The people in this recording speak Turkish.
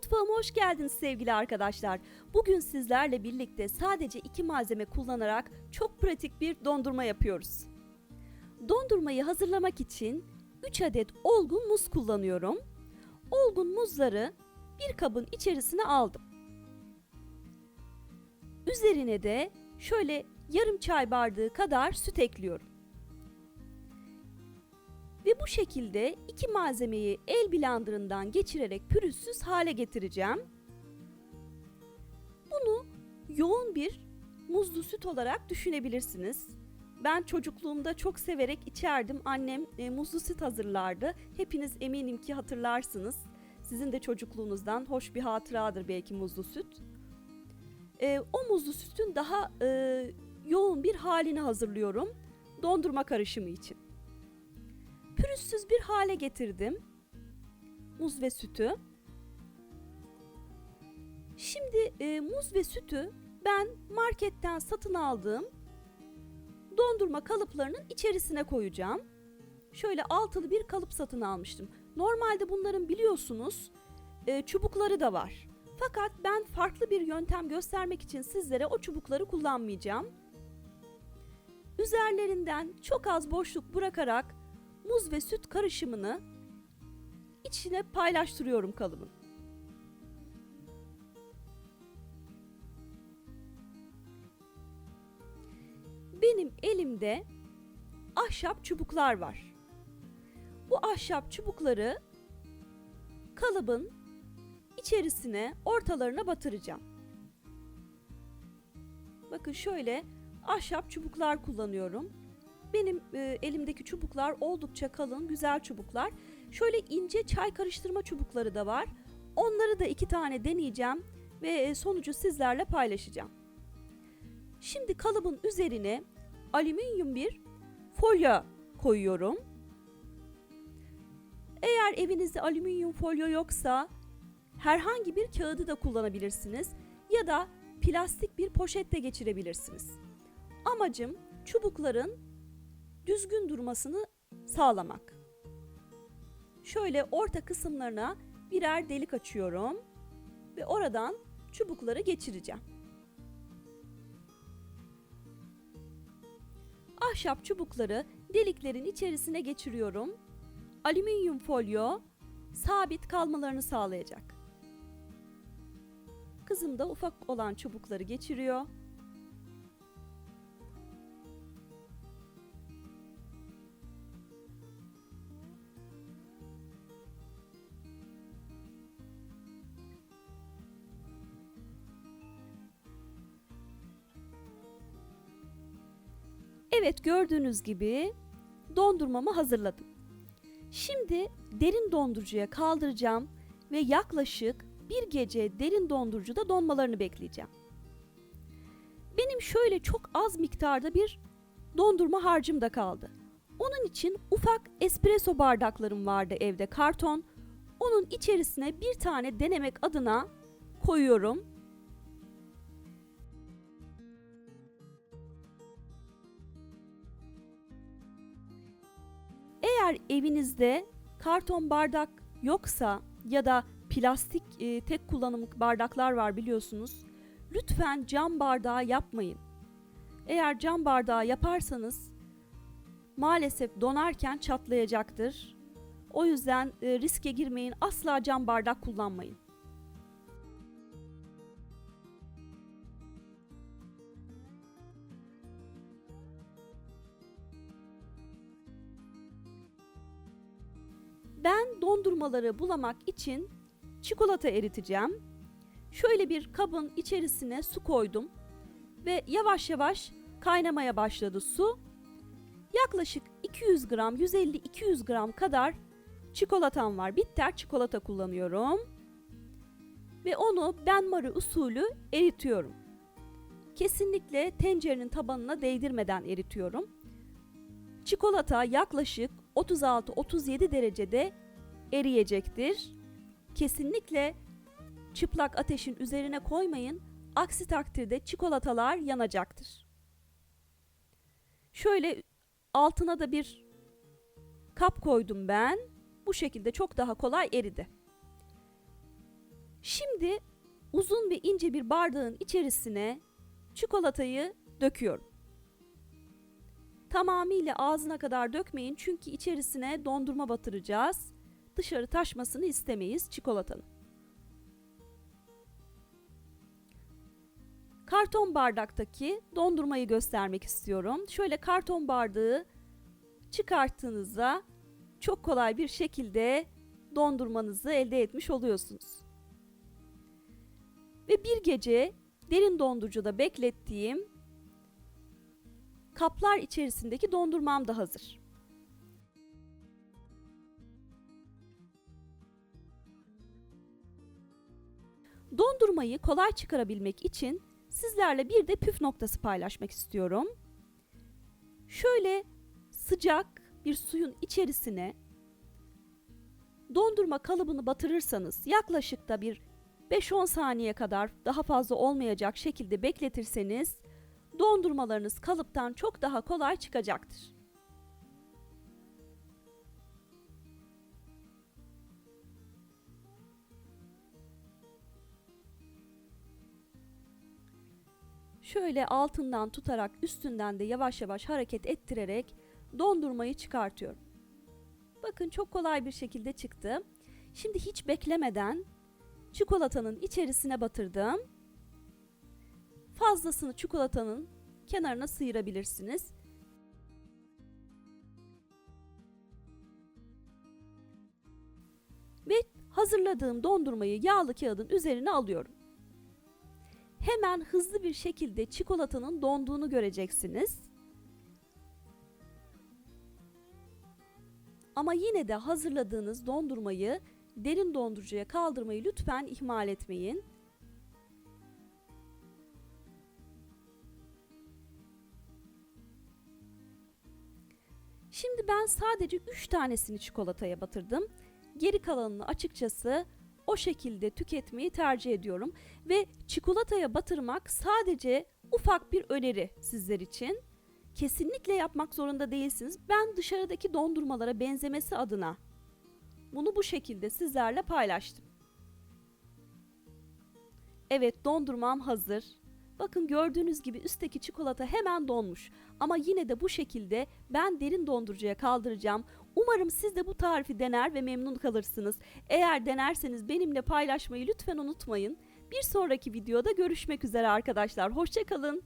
Mutfağıma hoş geldiniz sevgili arkadaşlar. Bugün sizlerle birlikte sadece iki malzeme kullanarak çok pratik bir dondurma yapıyoruz. Dondurmayı hazırlamak için 3 adet olgun muz kullanıyorum. Olgun muzları bir kabın içerisine aldım. Üzerine de şöyle yarım çay bardağı kadar süt ekliyorum. Ve bu şekilde iki malzemeyi el blenderından geçirerek pürüzsüz hale getireceğim. Bunu yoğun bir muzlu süt olarak düşünebilirsiniz. Ben çocukluğumda çok severek içerdim. Annem e, muzlu süt hazırlardı. Hepiniz eminim ki hatırlarsınız. Sizin de çocukluğunuzdan hoş bir hatıradır belki muzlu süt. E, o muzlu sütün daha e, yoğun bir halini hazırlıyorum dondurma karışımı için pürüzsüz bir hale getirdim. Muz ve sütü. Şimdi e, muz ve sütü ben marketten satın aldığım dondurma kalıplarının içerisine koyacağım. Şöyle altılı bir kalıp satın almıştım. Normalde bunların biliyorsunuz e, çubukları da var. Fakat ben farklı bir yöntem göstermek için sizlere o çubukları kullanmayacağım. Üzerlerinden çok az boşluk bırakarak muz ve süt karışımını içine paylaştırıyorum kalıbın. Benim elimde ahşap çubuklar var. Bu ahşap çubukları kalıbın içerisine ortalarına batıracağım. Bakın şöyle ahşap çubuklar kullanıyorum. Benim e, elimdeki çubuklar oldukça kalın, güzel çubuklar. Şöyle ince çay karıştırma çubukları da var. Onları da iki tane deneyeceğim ve e, sonucu sizlerle paylaşacağım. Şimdi kalıbın üzerine alüminyum bir folyo koyuyorum. Eğer evinizde alüminyum folyo yoksa herhangi bir kağıdı da kullanabilirsiniz ya da plastik bir poşette geçirebilirsiniz. Amacım çubukların düzgün durmasını sağlamak. Şöyle orta kısımlarına birer delik açıyorum ve oradan çubukları geçireceğim. Ahşap çubukları deliklerin içerisine geçiriyorum. Alüminyum folyo sabit kalmalarını sağlayacak. Kızım da ufak olan çubukları geçiriyor. Evet gördüğünüz gibi dondurmamı hazırladım. Şimdi derin dondurucuya kaldıracağım ve yaklaşık bir gece derin dondurucuda donmalarını bekleyeceğim. Benim şöyle çok az miktarda bir dondurma harcım da kaldı. Onun için ufak espresso bardaklarım vardı evde karton. Onun içerisine bir tane denemek adına koyuyorum Eğer evinizde karton bardak yoksa ya da plastik e, tek kullanımlık bardaklar var biliyorsunuz. Lütfen cam bardağı yapmayın. Eğer cam bardağı yaparsanız maalesef donarken çatlayacaktır. O yüzden e, riske girmeyin. Asla cam bardak kullanmayın. Dondurmaları bulamak için çikolata eriteceğim. Şöyle bir kabın içerisine su koydum ve yavaş yavaş kaynamaya başladı su. Yaklaşık 200 gram, 150-200 gram kadar çikolatam var. Bitter çikolata kullanıyorum. Ve onu benmari usulü eritiyorum. Kesinlikle tencerenin tabanına değdirmeden eritiyorum. Çikolata yaklaşık 36-37 derecede eriyecektir. Kesinlikle çıplak ateşin üzerine koymayın. Aksi takdirde çikolatalar yanacaktır. Şöyle altına da bir kap koydum ben. Bu şekilde çok daha kolay eridi. Şimdi uzun ve ince bir bardağın içerisine çikolatayı döküyorum. Tamamıyla ağzına kadar dökmeyin çünkü içerisine dondurma batıracağız. Dışarı taşmasını istemeyiz çikolatanın. Karton bardaktaki dondurmayı göstermek istiyorum. Şöyle karton bardağı çıkarttığınızda çok kolay bir şekilde dondurmanızı elde etmiş oluyorsunuz. Ve bir gece derin dondurucuda beklettiğim kaplar içerisindeki dondurmam da hazır. Dondurmayı kolay çıkarabilmek için sizlerle bir de püf noktası paylaşmak istiyorum. Şöyle sıcak bir suyun içerisine dondurma kalıbını batırırsanız yaklaşık da bir 5-10 saniye kadar daha fazla olmayacak şekilde bekletirseniz dondurmalarınız kalıptan çok daha kolay çıkacaktır. Şöyle altından tutarak üstünden de yavaş yavaş hareket ettirerek dondurmayı çıkartıyorum. Bakın çok kolay bir şekilde çıktı. Şimdi hiç beklemeden çikolatanın içerisine batırdım. Fazlasını çikolatanın kenarına sıyırabilirsiniz. Ve hazırladığım dondurmayı yağlı kağıdın üzerine alıyorum. Hemen hızlı bir şekilde çikolatanın donduğunu göreceksiniz. Ama yine de hazırladığınız dondurmayı derin dondurucuya kaldırmayı lütfen ihmal etmeyin. Şimdi ben sadece 3 tanesini çikolataya batırdım. Geri kalanını açıkçası o şekilde tüketmeyi tercih ediyorum ve çikolataya batırmak sadece ufak bir öneri sizler için. Kesinlikle yapmak zorunda değilsiniz. Ben dışarıdaki dondurmalara benzemesi adına bunu bu şekilde sizlerle paylaştım. Evet dondurmam hazır. Bakın gördüğünüz gibi üstteki çikolata hemen donmuş. Ama yine de bu şekilde ben derin dondurucuya kaldıracağım. Umarım siz de bu tarifi dener ve memnun kalırsınız. Eğer denerseniz benimle paylaşmayı lütfen unutmayın. Bir sonraki videoda görüşmek üzere arkadaşlar. Hoşçakalın.